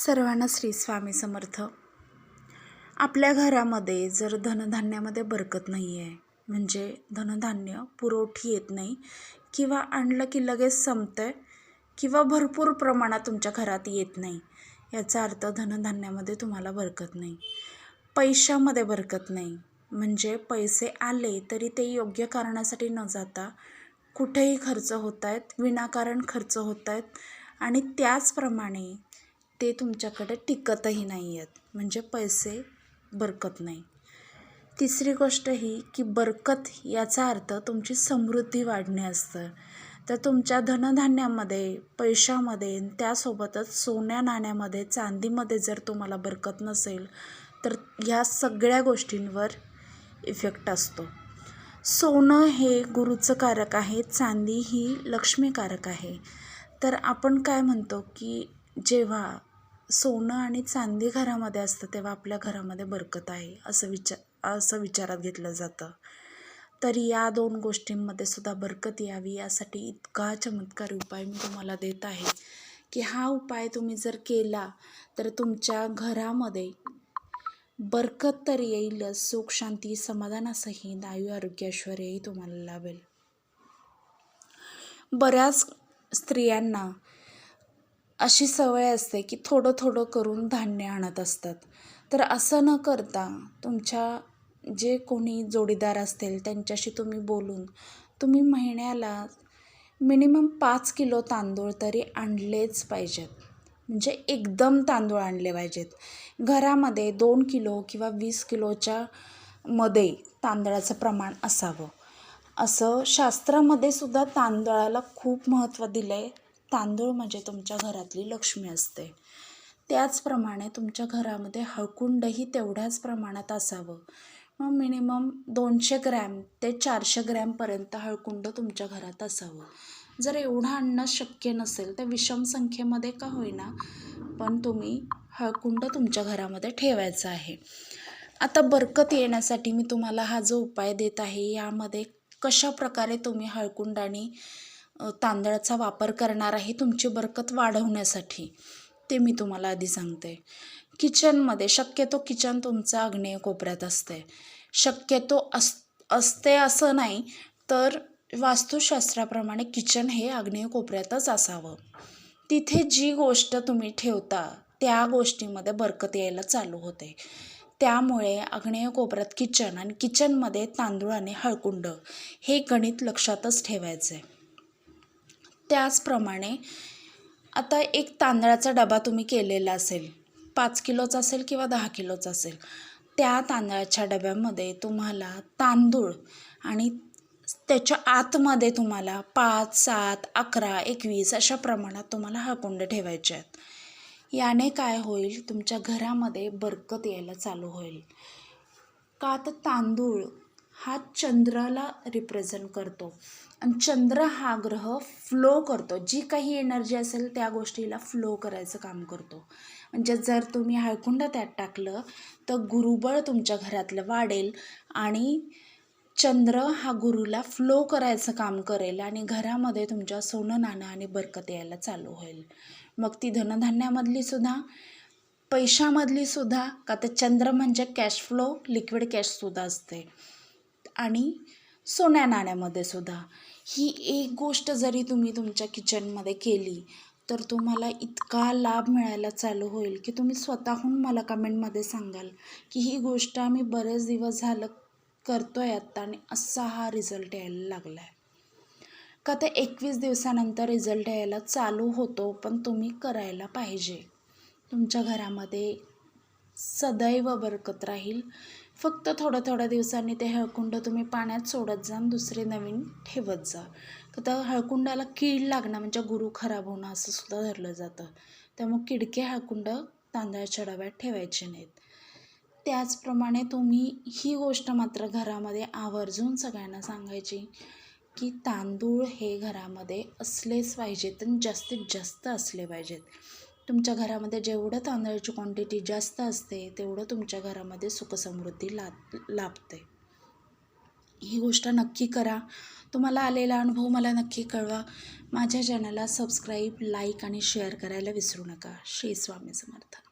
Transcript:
सर्वांना श्री स्वामी समर्थ. आपल्या घरामध्ये जर धनधान्यामध्ये बरकत नाही आहे म्हणजे धनधान्य पुरवठी येत नाही किंवा आणलं की लगेच संपतं आहे किंवा भरपूर प्रमाणात तुमच्या घरात येत नाही याचा अर्थ धनधान्यामध्ये तुम्हाला बरकत नाही. पैशामध्ये बरकत नाही म्हणजे पैसे आले तरी ते योग्य कारणासाठी न जाता कुठेही खर्च होत आहेत विनाकारण खर्च होत आहेत आणि त्याचप्रमाणे ते तुमच्याकडे टिकतही नाही आहेत म्हणजे पैसे बरकत नाही. तिसरी गोष्ट ही की बरकत याचा अर्थ तुमची समृद्धी वाढणे असतं. तर तुमच्या धनधान्यामध्ये पैशामध्ये त्यासोबतच सोन्या नाण्यामध्ये चांदीमध्ये जर तुम्हाला बरकत नसेल तर ह्या सगळ्या गोष्टींवर इफेक्ट असतो. सोनं हे गुरुचं कारक आहे चांदी ही लक्ष्मीकारक आहे. तर आपण काय म्हणतो की जेव्हा सोनं आणि चांदी घरामध्ये असतं तेव्हा आपल्या घरामध्ये बरकत आहे असं विचार असं विचारात घेतलं जातं. तर या दोन गोष्टींमध्ये सुद्धा बरकत यावी यासाठी इतका चमत्कारी उपाय मी तुम्हाला देत आहे की हा उपाय तुम्ही जर केला तर तुमच्या घरामध्ये बरकत तर येईलच सुख शांती समाधानासहित आयु आरोग्यश्वर्यही तुम्हाला लाभेल. बऱ्याच स्त्रियांना अशी सवय असते की थोडं थोडं करून धान्य आणत असतात. तर असं न करता तुमच्या जे कोणी जोडीदार असतील त्यांच्याशी तुम्ही बोलून तुम्ही महिन्याला मिनिमम पाच किलो तांदूळ तरी आणलेच पाहिजेत. म्हणजे एकदम तांदूळ आणले पाहिजेत. घरामध्ये दोन किलो किंवा वीस किलोच्या मध्ये तांदळाचं प्रमाण असावं. असं शास्त्रामध्ये सुद्धा तांदळाला खूप महत्त्व दिलं आहे तांदूळ म्हणजे तुमच्या घरातली लक्ष्मी असते. त्याचप्रमाणे तुमच्या घरामध्ये हळकुंडही तेवढ्याच प्रमाणात असावं. मग मिनिमम दोनशे ग्रॅम ते चारशे ग्रॅमपर्यंत हळकुंड तुमच्या घरात असावं. जर एवढं आणणं शक्य नसेल तर विषम संख्येमध्ये का होईना पण तुम्ही हळकुंड तुमच्या घरामध्ये ठेवायचं आहे. आता बरकत येण्यासाठी मी तुम्हाला हा जो उपाय देत आहे यामध्ये कशा प्रकारे तुम्ही हळकुंड आणि तांदळाचा वापर करणार आहे तुमची बरकत वाढवण्यासाठी. ते मी तुम्हाला आधी सांगते. किचनमध्ये शक्यतो किचन तुमचं आग्नेय कोपऱ्यात असते शक्यतो अस असते असं नाही तर वास्तुशास्त्राप्रमाणे किचन हे आग्नेय कोपऱ्यातच असावं. तिथे जी गोष्ट तुम्ही ठेवता त्या गोष्टीमध्ये बरकत यायला चालू होते. त्यामुळे आग्नेय कोपऱ्यात किचन आणि किचनमध्ये तांदूळ आणि हळकुंड हे गणित लक्षातच ठेवायचं आहे त्याचप्रमाणे आता एक तांदळाचा डबा तुम्ही केलेला असेल पाच किलोचा असेल किंवा दहा किलोचा असेल त्या तांदळाच्या डब्यामध्ये तुम्हाला तांदूळ आणि त्याच्या आतमध्ये तुम्हाला पाच सात अकरा एकवीस अशा प्रमाणात तुम्हाला हळकुंड ठेवायचे आहेत. याने काय होईल तुमच्या घरामध्ये बरकत यायला चालू होईल. का तर तांदूळ हा चंद्राला रिप्रेझेंट करतो. आणि चंद्र हा ग्रह फ्लो करतो. जी काही एनर्जी असेल त्या गोष्टीला फ्लो करायचं काम करतो. म्हणजे जर तुम्ही हळकुंड त्यात टाकलं तर गुरुबळ तुमच्या घरातलं वाढेल आणि चंद्र हा गुरुला फ्लो करायचं काम करेल आणि घरामध्ये तुमच्या सोनं नाणं आणि बरकत यायला चालू होईल. मग ती धनधान्यामधली सुद्धा पैशामधली सुद्धा का तर चंद्र म्हणजे कॅश फ्लो लिक्विड कॅशसुद्धा असते. आणि सोन्या नाण्यामध्ये सुद्धा. ही एक गोष्ट जरी तुम्ही तुमच्या किचनमध्ये केली तर तुम्हाला इतका लाभ मिळायला चालू होईल की तुम्ही स्वतःहून मला कमेंटमध्ये सांगाल की ही गोष्ट आम्ही बरेच दिवस झालं करतो आहे आत्ता आणि असा हा रिझल्ट यायला लागला आहे का ते एकवीस दिवसानंतर रिझल्ट यायला चालू होतो पण तुम्ही करायला पाहिजे. तुमच्या घरामध्ये सदैव बरकत राहील. फक्त थोड्या थोड्या दिवसांनी ते हळकुंड तुम्ही पाण्यात सोडत जा दुसरे नवीन ठेवत जा. तर हळकुंडाला कीड लागणं म्हणजे गुरु खराब होणं असं सुद्धा धरलं जातं. त्यामुळे किडके हळकुंड तांदळाच्या डब्यात ठेवायचे नाहीत. त्याचप्रमाणे तुम्ही ही गोष्ट मात्र घरामध्ये आवर्जून सगळ्यांना सांगायची की तांदूळ हे घरामध्ये असलेच पाहिजेत आणि जास्तीत जास्त असले पाहिजेत. तुमच्या घरामध्ये जेवढं तांदळाची क्वांटिटी जास्त असते तेवढं तुमच्या घरामध्ये सुखसमृद्धी ला लाभते. ही गोष्ट नक्की करा. तुम्हाला आलेला अनुभव मला नक्की कळवा. माझ्या चॅनलला सबस्क्राईब लाईक आणि शेअर करायला विसरू नका. श्री स्वामी समर्थ.